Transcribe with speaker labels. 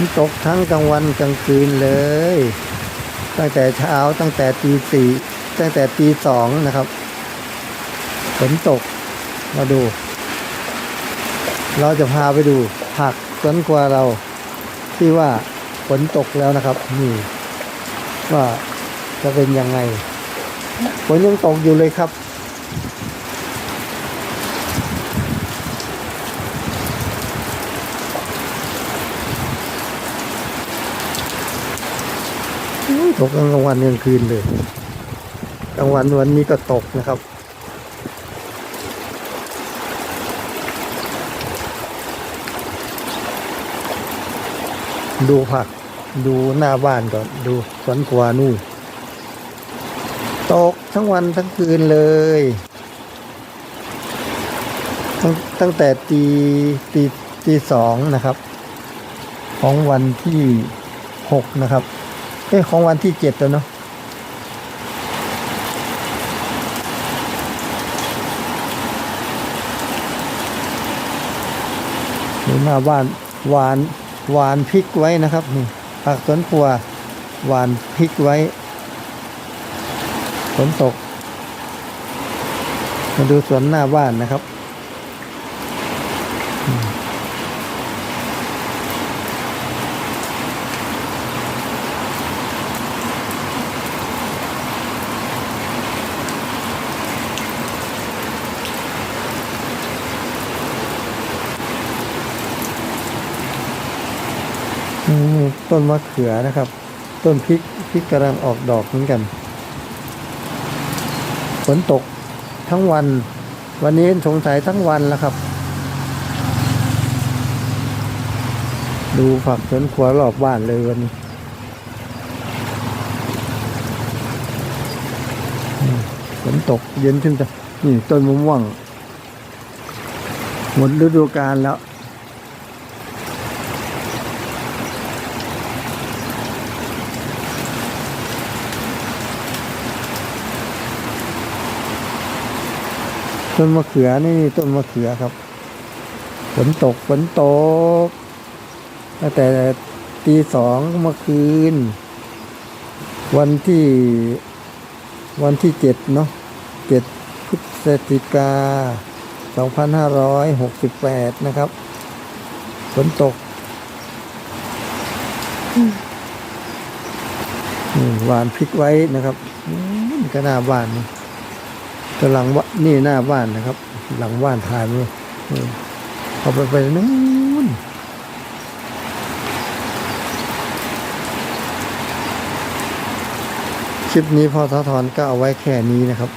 Speaker 1: นตกทั้งกลางวันกลางคืนเลย ตั้งแต่เช้าตั้งแต่ตีสี่ตั้งแต่ตีสองนะครับฝนตกมาดู เราจะพาไปดูผักสวนครัวเราที่ว่าฝนตกแล้วนะครับนี่ว่าจะเป็นยังไงฝนยังตกอยู่เลยครับ ตกกลางวันกลางคืนเลยกลางวันวันนี้ก็ตกนะครับดูผัก ดูหน้าบ้านก่อน ดูสวนครัวนู่นตกทั้งวันทั้งคืนเลยตั้งตั้งแต่ตีตีตีสองนะครับ ของวันที่หกนะครับ เอ้ของวันที่เจ็ดแล้วเนาะนี่หน้าบ้านหวานหวานพริกไว้นะครับนี่ผักสวนครัวหวานพริกไว้ฝนตก มาดูสวนหน้าบ้านนะครับ ต้นมะเขือนะครับ ต้นพริกพริกกำลังออกดอกเหมือนกันฝนตกทั้งวัน วันนี้สงสัยทั้งวันแล้วครับ ดูผักสวนครัวรอบบ้านเลยวันนี้ฝนตกเย็นขึ้นจ้ะนี่ต้นมะม่วงหมดฤดูกาลแล้ว ต้นมะเขือนี่ต้นมะเขือครับฝนตกฝนตกตั้งแต่ตีสองเมื่อคืน วันที่วันที่เจ็ดเนาะเจ็ดพฤศจิกาสองพันห้าร้อยหกสิบแปดนะครับฝนตกหวานพริกไว้นะครับอืมก็น้าบ้านนี่ กำลังวะนี่หน้าบ้านนะครับ หลังบ้านถ่ายเลยเอาไปไปนู้นคลิปนี้พ่อทอทอนก็เอาไว้แค่นี้นะครับ